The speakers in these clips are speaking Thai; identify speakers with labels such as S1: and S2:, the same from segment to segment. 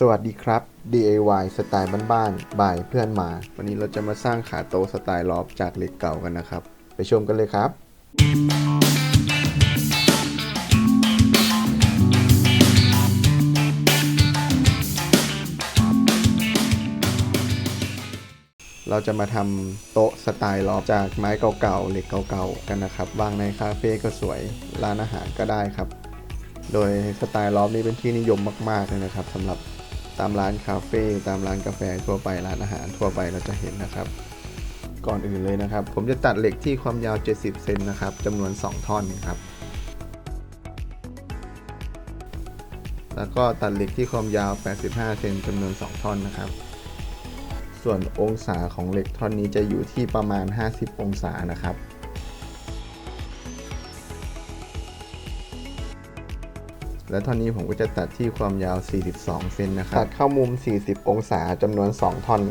S1: สวัสดีครับ DIY สไตล์บ้านๆ บายเพื่อนมา วันนี้เราจะมาสร้างขาโต๊ะสไตล์ลอฟจากเหล็กเก่ากันนะครับ ไปชมกันเลยครับ เราจะมาทำโต๊ะสไตล์ลอฟจากไม้เก่าๆ เหล็กเก่าๆ กันนะครับ วางในคาเฟ่ก็สวย ร้านอาหารก็ได้ครับ โดยสไตล์ลอฟนี่เป็นที่นิยมมากๆเลยนะครับสำหรับ ตามร้านคาเฟ่ตามร้านกาแฟทั่วไปร้านอาหารทั่วไปเราจะเห็นนะครับ ก่อนอื่นเลยนะครับ ผมจะตัดเหล็กที่ความยาว 70 เซนนะครับจำนวน 2 ท่อนครับ แล้วก็ตัดเหล็กที่ความยาว 85 เซนจำนวน 2 ท่อนนะครับ ส่วนองศาของเหล็กท่อนนี้จะอยู่ที่ประมาณ 50 องศานะครับ และท่อนนี้ผมก็จะตัดที่ความยาว 42 เซนนะครับ ตัดเข้ามุม 40 องศาจำนวน 2 ท่อน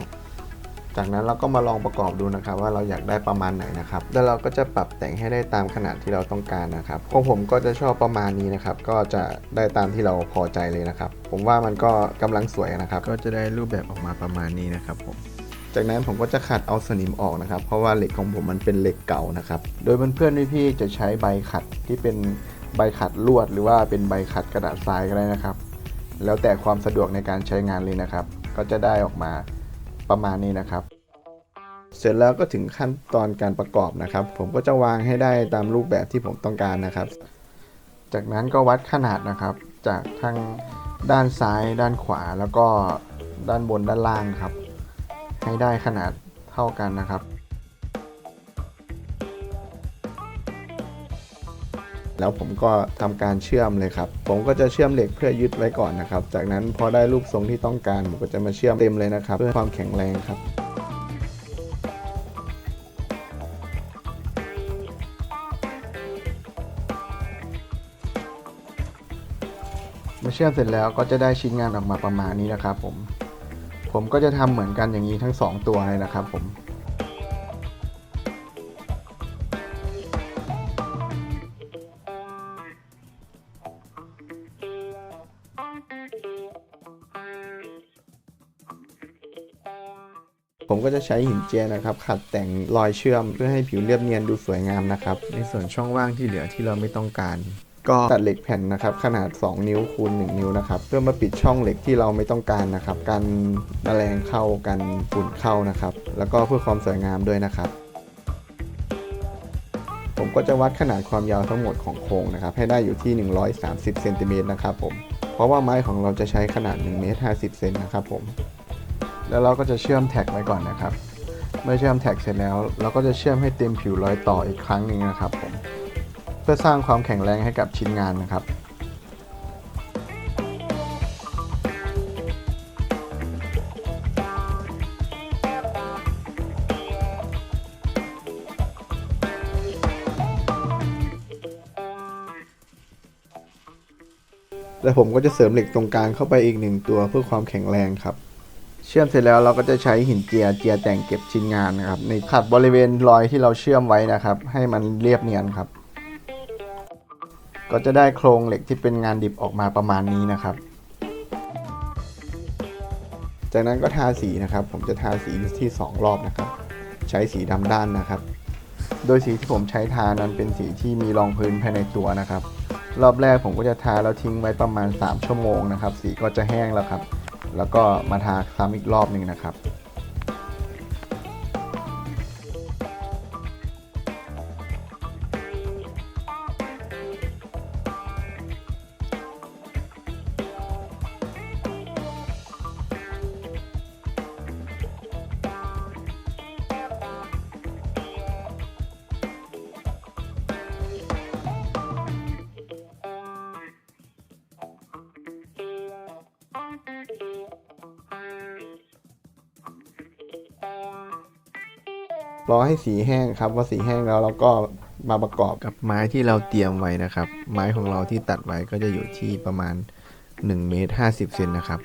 S1: จากนั้นเราก็มาลองประกอบดูนะครับ ว่าเราอยากได้ประมาณไหนนะครับ แล้วเราก็จะปรับแต่งให้ได้ตามขนาดที่เราต้องการนะครับของผมก็จะชอบประมาณนี้นะครับ ก็จะได้ตามที่เราพอใจเลยนะครับ ผมว่ามันก็กำลังสวยนะครับ ก็จะได้รูปแบบออกมาประมาณนี้นะครับผมจากนั้นผมก็จะขัดเอาสนิมออกนะครับ เพราะว่าเหล็กของผมมันเป็นเหล็กเก่านะครับ โดยเพื่อนๆพี่ๆจะใช้ใบขัดที่เป็น ใบขัดลวดหรือว่าเป็นใบขัดกระดาษทรายก็ได้นะครับ แล้วแต่ความสะดวกในการใช้งานเลยนะครับ ก็จะได้ออกมาประมาณนี้นะครับ เสร็จแล้วก็ถึงขั้นตอนการประกอบนะครับ ผมก็จะวางให้ได้ตามรูปแบบที่ผมต้องการนะครับ จากนั้นก็วัดขนาดนะครับ จากทั้งด้านซ้าย ด้านขวาแล้วก็ด้านบนด้านล่างครับ ให้ได้ขนาดเท่ากันนะครับ แล้วผมก็ทำการเชื่อมเลยครับ ผมก็จะเชื่อมเหล็กเพื่อยึดไว้ก่อนนะครับ จากนั้นพอได้รูปทรงที่ต้องการผมก็จะมาเชื่อมเต็มเลยนะครับ เพื่อความแข็งแรงครับมื่อเชื่อมเสร็จแล้วก็จะได้ชิ้นงานออกมาประมาณนี้นะครับผม ผมก็จะทำเหมือนกันอย่างนี้ทั้ง 2 ตัวเลยนะครับผม ผมก็จะใช้หินเจียนะครับ ขัดแต่งรอยเชื่อมเพื่อให้ผิวเรียบเนียนดูสวยงามนะครับ ในส่วนช่องว่างที่เหลือที่เราไม่ต้องการ ก็ตัดเหล็กแผ่นนะครับ ขนาด 2 นิ้วคูณ 1 นิ้วนะครับ เพื่อมาปิดช่องเหล็กที่เราไม่ต้องการนะครับกันแมลงเข้ากันฝุ่นเข้านะครับ แล้วก็เพื่อความสวยงามด้วยนะครับผมก็จะวัดขนาดความยาวทั้งหมดของโครงนะครับ ให้ได้อยู่ที่ 130เซนติเมตรนะครับผม เพราะว่าไม้ของเราจะใช้ขนาด1เมตร50เซนนะครับผม แล้วเราก็จะเชื่อมแท็กไว้ก่อนนะครับ เมื่อเชื่อมแท็กเสร็จแล้ว เราก็จะเชื่อมให้เต็มผิวรอยต่ออีกครั้งหนึ่งนะครับผม เพื่อสร้างความแข็งแรงให้กับชิ้นงานนะครับแล้วผมก็จะเสริมเหล็กตรงกลางเข้าไปอีกหนึ่งตัวเพื่อความแข็งแรงครับ ชื่อมเสร็จแล้วเราก็จะใช้หินเจียเจียแต่งเก็บชิ้นงานนะครับในขัดบริเวณรอยที่เราเชื่อมไว้นะครับ ให้มันเรียบเนียนครับ ก็จะได้โครงเหล็กที่เป็นงานดิบออกมาประมาณนี้นะครับ จากนั้นก็ทาสีนะครับ ผมจะทาสีที่ 2 รอบนะครับ ใช้สีดำด้านนะครับ โดยสีที่ผมใช้ทานั้นเป็นสีที่มีรองพื้นภายในตัวนะครับ รอบแรกผมก็จะทาแล้วทิ้งไว้ประมาณ 3 ชั่วโมงนะครับ สีก็จะแห้งแล้วครับ แล้วก็มาทาซ้ำอีกรอบหนึ่งนะครับ รอให้สีแห้งครับว่าสีแห้งแล้วเราก็มาประกอบกับไม้ที่เราเตรียมไว้นะครับ ไม้ของเราที่ตัดไว้ก็จะอยู่ที่ประมาณ1เมตร50เซนนะครับ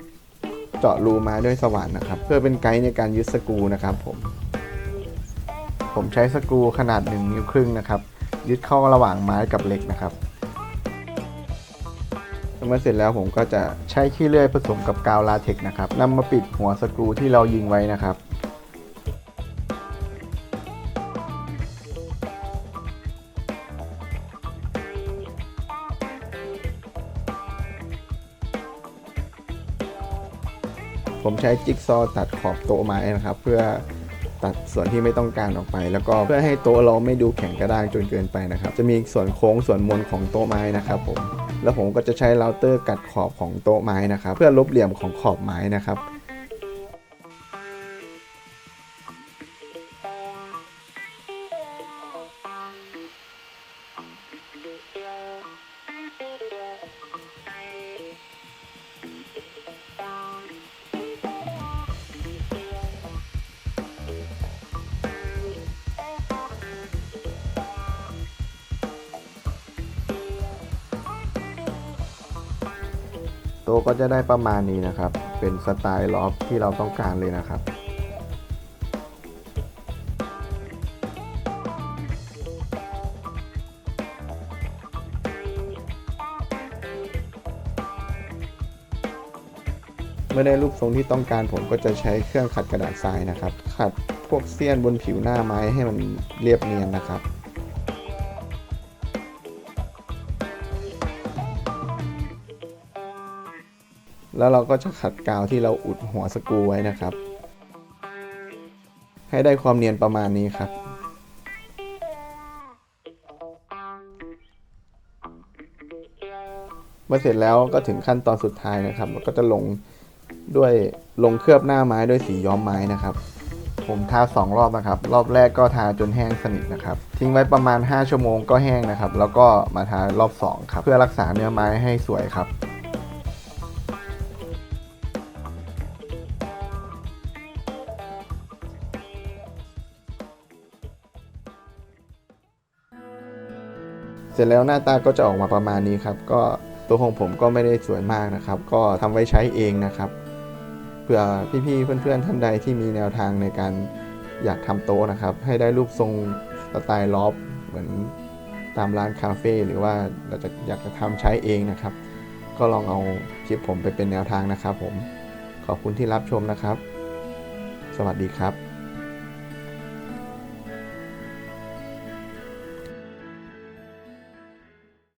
S1: เจาะรูไม้ด้วยสว่านนะครับ เพื่อเป็นไกด์ในการยึดสกรูนะครับผม ผมใช้สกรูขนาด1นิ้วครึ่งนะครับ ยึดเข้าระหว่างไม้กับเหล็กนะครับเมื่อเสร็จแล้วผมก็จะใช้ขี้เลื่อยผสมกับกาวลาเทกนะครับนำมาปิดหัวสกรูที่เรายิงไว้นะครับ ผมใช้จิ๊กซอตัดขอบโต๊ะไม้นะครับ เพื่อตัดส่วนที่ไม่ต้องการออกไป แล้วก็เพื่อให้โต๊ะเราไม่ดูแข็งกระด้างจนเกินไปนะครับ จะมีส่วนโค้งส่วนมนของโต๊ะไม้นะครับผมแล้วผมก็จะใช้เราเตอร์กัดขอบของโต๊ะไม้นะครับ เพื่อลบเหลี่ยมของขอบไม้นะครับ ต๊ะก็จะได้ประมาณนี้นะครับ เป็นสไตล์ลอฟที่เราต้องการเลยนะครับเมื่อได้รูปทรงที่ต้องการผมก็จะใช้เครื่องขัดกระดาษทรายนะครับ ขัดพวกเสี้ยนบนผิวหน้าไม้ให้มันเรียบเนียนนะครับ แล้วเราก็จะขัดกาวที่เราอุดหัวสกรูไว้นะครับ ให้ได้ความเนียนประมาณนี้ครับ เมื่อเสร็จแล้วก็ถึงขั้นตอนสุดท้ายนะครับเราก็จะลงด้วยลงเคลือบหน้าไม้ด้วยสีย้อมไม้นะครับ ผมทาสองรอบนะครับ รอบแรกก็ทาจนแห้งสนิทนะครับ ทิ้งไว้ประมาณ 5 ชั่วโมงก็แห้งนะครับ แล้วก็มาทารอบ 2 ครับ เพื่อรักษาเนื้อไม้ให้สวยครับ สร็จแล้วหน้าตาก็จะออกมาประมาณนี้ครับ ก็ตัวของผมก็ไม่ได้สวยมากนะครับ ก็ทำไว้ใช้เองนะครับเผื่อพี่ๆเพื่อนๆท่านใดที่มีแนวทางในการอยากทำโต๊ะนะครับ ให้ได้รูปทรงสไตล์ลอฟเหมือนตามร้านคาเฟ่หรือว่าเราจะอยากจะทำใช้เองนะครับ ก็ลองเอาคลิปผมไปเป็นแนวทางนะครับ ผมขอบคุณที่รับชมนะครับ สวัสดีครับ